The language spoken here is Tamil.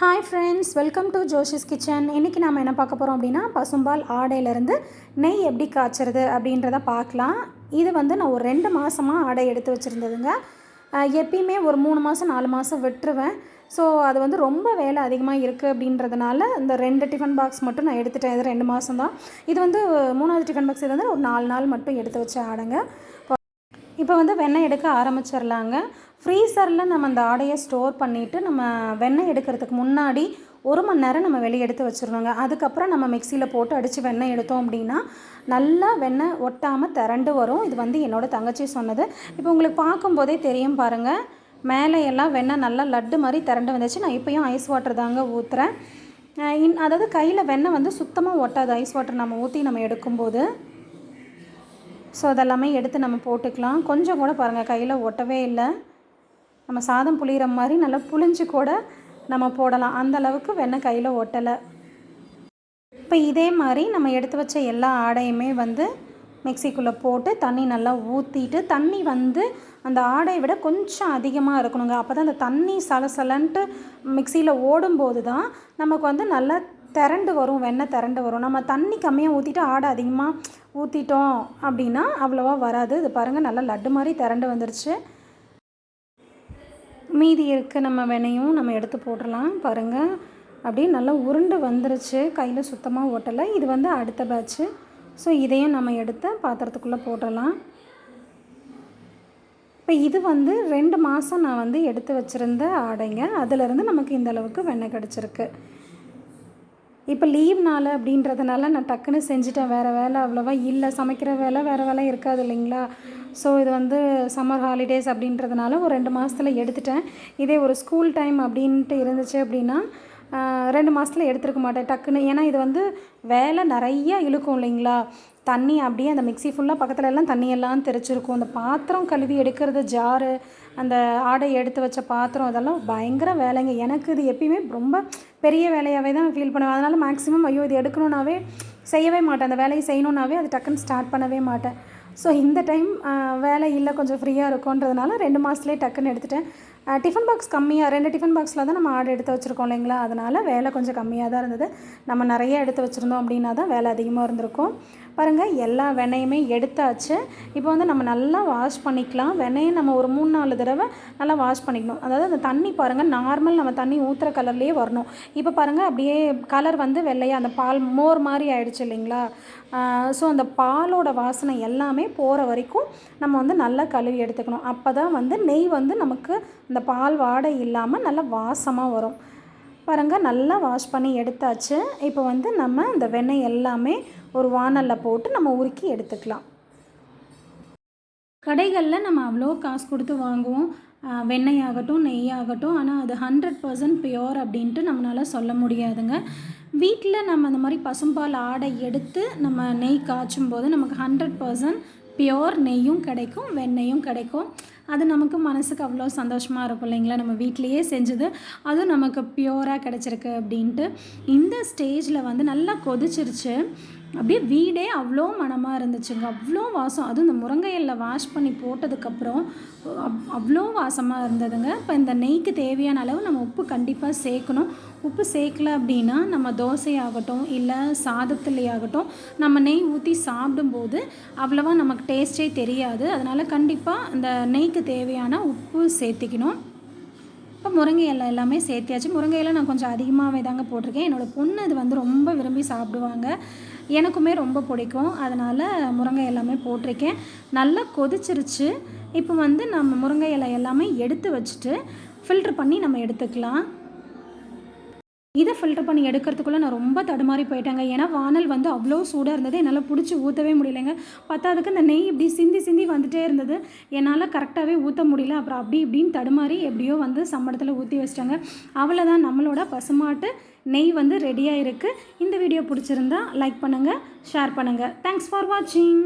Hi friends welcome to Joshi's kitchen இன்றைக்கி நாம் என்ன பார்க்க போகிறோம் அப்படின்னா பசும்பால் ஆடையிலேருந்து நெய் எப்படி காய்ச்சறது அப்படின்றத பார்க்கலாம். இது வந்து நான் ஒரு ரெண்டு மாதமாக ஆடை எடுத்து வச்சுருந்ததுங்க. எப்பயுமே ஒரு மூணு மாதம் நாலு மாதம் விட்டுருவேன். ஸோ அது வந்து ரொம்ப வேலை அதிகமாக இருக்குது அப்படின்றதுனால இந்த ரெண்டு டிஃபன் பாக்ஸ் மட்டும் நான் எடுத்துட்டேன். இது ரெண்டு மாதம் தான் இது வந்து மூணாவது டிஃபன் பாக்ஸ் இது வந்து ஒரு நாலு நாள் மட்டும் எடுத்து வச்ச ஆடைங்க. இப்போ வந்து வெண்ணெய் எடுக்க ஆரம்பிச்சிடலாங்க. ஃப்ரீசரில் நம்ம அந்த ஆடையை ஸ்டோர் பண்ணிவிட்டு நம்ம வெண்ணெய் எடுக்கிறதுக்கு முன்னாடி ஒரு மணி நேரம் நம்ம வெளியே எடுத்து வச்சுருந்தோங்க அதுக்கப்புறம் நம்ம மிக்சியில் போட்டு அடித்து வெண்ணெய் எடுத்தோம் அப்படின்னா நல்லா வெண்ணெய் ஒட்டாமல் திரண்டு வரும். இது வந்து என்னோடய தங்கச்சி சொன்னது. இப்போ உங்களுக்கு பார்க்கும்போதே தெரியும் பாருங்கள் மேலே எல்லாம் வெண்ணெய் நல்லா லட்டு மாதிரி திரண்டு வந்துச்சு. நான் இப்போயும் ஐஸ் வாட்டர் தாங்க ஊற்றுறேன் இன் அதாவது கையில் வெண்ணெய் வந்து சுத்தமாக ஒட்டாது. ஐஸ் வாட்டர் நம்ம ஊற்றி நம்ம எடுக்கும்போது. ஸோ அதெல்லாமே எடுத்து நம்ம போட்டுக்கலாம். கொஞ்சம் கூட பாருங்கள் கையில் ஒட்டவே இல்லை. நம்ம சாதம் புளிகிற மாதிரி நல்லா புளிஞ்சு கூட நம்ம போடலாம். அந்த அளவுக்கு வெண்ணெய் கையில் ஒட்டலை. இப்போ இதே மாதிரி நம்ம எடுத்து வச்ச எல்லா ஆடையுமே வந்து மிக்சிக்குள்ளே போட்டு தண்ணி நல்லா ஊற்றிட்டு தண்ணி வந்து அந்த ஆடையை விட கொஞ்சம் அதிகமாக இருக்கணுங்க. அப்போ தான் அந்த தண்ணி சலசலன்ட்டு மிக்சியில் ஓடும்போது தான் நமக்கு வந்து நல்லா திரண்டு வரும் வெண்ணெய் திரண்டு வரும். நம்ம தண்ணி கம்மியாக ஊற்றிட்டு ஆடை அதிகமாக ஊற்றிட்டோம் அப்படின்னா அவ்வளோவா வராது. இது பாருங்கள் நல்லா லட்டு மாதிரி திரண்டு வந்துருச்சு. மீதி இருக்க நம்ம வெண்ணையும் நம்ம எடுத்து போட்டுடலாம் பாருங்கள் அப்படியே நல்லா உருண்டு வந்துருச்சு. கையில் சுத்தமாக ஓட்டலை இது வந்து அடுத்த பேட்ச்சு ஸோ இதையும் நம்ம எடுத்து பாத்திரத்துக்குள்ளே போடலாம் இப்போ இது வந்து ரெண்டு மாதம் நான் வந்து எடுத்து வச்சுருந்த ஆடைங்க. அதிலிருந்து நமக்கு இந்த அளவுக்கு வெண்ணெய் கிடச்சிருக்கு. இப்போ லீவ் நாள் அப்படின்றதுனால நான் டக்குன்னு செஞ்சுட்டேன். வேறு வேலை அவ்வளோவா இல்லை. சமைக்கிற வேலை வேறு வேலை இருக்காது இல்லைங்களா? ஸோ இது வந்து சம்மர் ஹாலிடேஸ் அப்படின்றதுனால ஒரு ரெண்டு மாதத்தில் எடுத்துட்டேன். இதே ஒரு ஸ்கூல் டைம் அப்படின்ட்டு இருந்துச்சு அப்படின்னா ரெண்டு மாதத்தில் எடுத்துருக்க மாட்டேன் டக்குன்னு. ஏன்னா இது வந்து வேலை நிறைய இழுக்கும் இல்லைங்களா? தண்ணி அப்படியே அந்த மிக்சி ஃபுல்லாக பக்கத்தில் எல்லாம் தண்ணியெல்லாம் தெரிச்சிருக்கும் அந்த பாத்திரம் கழுவி எடுக்கிறது ஜாரு அந்த ஆடை எடுத்து வச்ச பாத்திரம் அதெல்லாம் பயங்கர வேலைங்க. எனக்கு இது எப்பயுமே ரொம்ப பெரிய வேலையாகவே தான் ஃபீல் பண்ணுவேன். அதனால் மேக்ஸிமம் ஐயோ இது எடுக்கணுன்னாவே செய்யவே மாட்டேன். அந்த வேலையை செய்யணுன்னாவே அது டக்குன்னு ஸ்டார்ட் பண்ணவே மாட்டேன். ஸோ இந்த டைம் வேலை இல்லை கொஞ்சம் ஃப்ரீயாக இருக்கும்ன்றதுனால ரெண்டு மாதத்துலேயே டக்குன்னு எடுத்துட்டேன். டிஃபன் பாக்ஸ் கம்மியாக ரெண்டு டிஃபன் பாக்ஸில் தான் நம்ம ஆர்டர் எடுத்து வச்சுருக்கோம் இல்லைங்களா? அதனால் வேலை கொஞ்சம் கம்மியாக தான் இருந்தது. நம்ம நிறைய எடுத்து வச்சுருந்தோம் அப்படின்னா தான் வேலை அதிகமாக இருந்திருக்கும். பாருங்கள் எல்லா வெண்ணையுமே எடுத்தாச்சு. இப்போ வந்து நம்ம நல்லா வாஷ் பண்ணிக்கலாம். வெண்ணையை நம்ம ஒரு மூணு நாலு தடவை நல்லா வாஷ் பண்ணிக்கணும். அதாவது அந்த தண்ணி பாருங்கள் நார்மல் நம்ம தண்ணி ஊற்றுற கலர்லேயே வரணும். இப்போ பாருங்கள் அப்படியே கலர் வந்து வெள்ளையாக அந்த பால் மோர் மாதிரி ஆயிடுச்சு இல்லைங்களா? ஸோ அந்த பாலோட வாசனை எல்லாமே போகிற வரைக்கும் நம்ம வந்து நல்லா கழுவி எடுத்துக்கணும். அப்போ தான் வந்து நெய் வந்து நமக்கு இந்த பால் வாடை இல்லாமல் நல்லா வாசமாக வரும். பாருங்கள் நல்லா வாஷ் பண்ணி எடுத்தாச்சு. இப்போ வந்து நம்ம இந்த வெண்ணெய் எல்லாமே ஒரு வானலில் போட்டு நம்ம உருக்கி எடுத்துக்கலாம். கடைகளில் நம்ம அவ்வளோ காசு கொடுத்து வாங்குவோம். வெண்ணெய் ஆகட்டும் நெய் ஆகட்டும் ஆனால் அது ஹண்ட்ரட் பர்சன்ட் பியோர் அப்படின்ட்டு நம்மளால் சொல்ல முடியாதுங்க. வீட்டில் நம்ம அந்த மாதிரி பசும்பால் ஆடை எடுத்து நம்ம நெய் காய்ச்சும் போது நமக்கு ஹண்ட்ரட் பர்சன்ட் பியோர் நெய்யும் கிடைக்கும் வெண்ணெயும் கிடைக்கும். அது நமக்கு மனசுக்கு அவ்வளோ சந்தோஷமாக இருக்கும் இல்லைங்களா? நம்ம வீட்லேயே செஞ்சது. அதுவும் நமக்கு பியோராக கிடச்சிருக்கு அப்படின்ட்டு. இந்த ஸ்டேஜில் வந்து நல்லா கொதிச்சிருச்சு. அப்படியே வீடே அவ்வளோ மனமாக இருந்துச்சுங்க. அவ்வளோ வாசம். அதுவும் இந்த முருங்கையில் வாஷ் பண்ணி போட்டதுக்கப்புறம் அப் அவ்வளோ வாசமாக இருந்ததுங்க. இப்போ இந்த நெய்க்கு தேவையான அளவு நம்ம உப்பு கண்டிப்பாக சேர்க்கணும். உப்பு சேர்க்கல அப்படின்னா நம்ம தோசையாகட்டும் இல்லை சாதத்துலேயாகட்டும் நம்ம நெய் ஊற்றி சாப்பிடும்போது அவ்வளோவா நமக்கு டேஸ்ட்டே தெரியாது. அதனால் கண்டிப்பாக இந்த நெய்க்கு தேவையான உப்பு சேர்த்திக்கணும். இப்போ முருங்கை இலை எல்லாமே சேர்த்தியாச்சு. முருங்கை இலை நான் கொஞ்சம் அதிகமாகவே தாங்க போட்டிருக்கேன். என்னோடய பொண்ணு அது வந்து ரொம்ப விரும்பி சாப்பிடுவாங்க. எனக்குமே ரொம்ப பிடிக்கும். அதனால் முருங்கை எல்லாமே போட்டிருக்கேன். நல்லா கொதிச்சிருச்சு. இப்போ வந்து நம்ம முருங்கை இலை எல்லாமே எடுத்து வச்சுட்டு ஃபில்ட்ரு பண்ணி நம்ம எடுத்துக்கலாம். இதை ஃபில்டர் பண்ணி எடுக்கிறதுக்குள்ளே நான் ரொம்ப தடுமாறி போயிட்டேங்க. ஏன்னா வானல் வந்து அவ்வளோ சூடாக இருந்தது. என்னால் பிடிச்சி ஊற்றவே முடியலைங்க. பத்தாவதுக்கு இந்த நெய் இப்படி சிந்தி சிந்தி வந்துகிட்டே இருந்தது. என்னால் கரெக்டாகவே ஊற்ற முடியல. அப்புறம் அப்படி இப்படின்னு தடுமாறி எப்படியோ வந்து சம்பளத்தில் ஊற்றி வச்சிட்டாங்க. அவ்வளோதான் நம்மளோட பசுமாட்டு நெய் வந்து ரெடியாக இருக்குது இந்த வீடியோ பிடிச்சிருந்தா லைக் பண்ணுங்கள் ஷேர் பண்ணுங்கள் தேங்க்ஸ் ஃபார் வாட்சிங்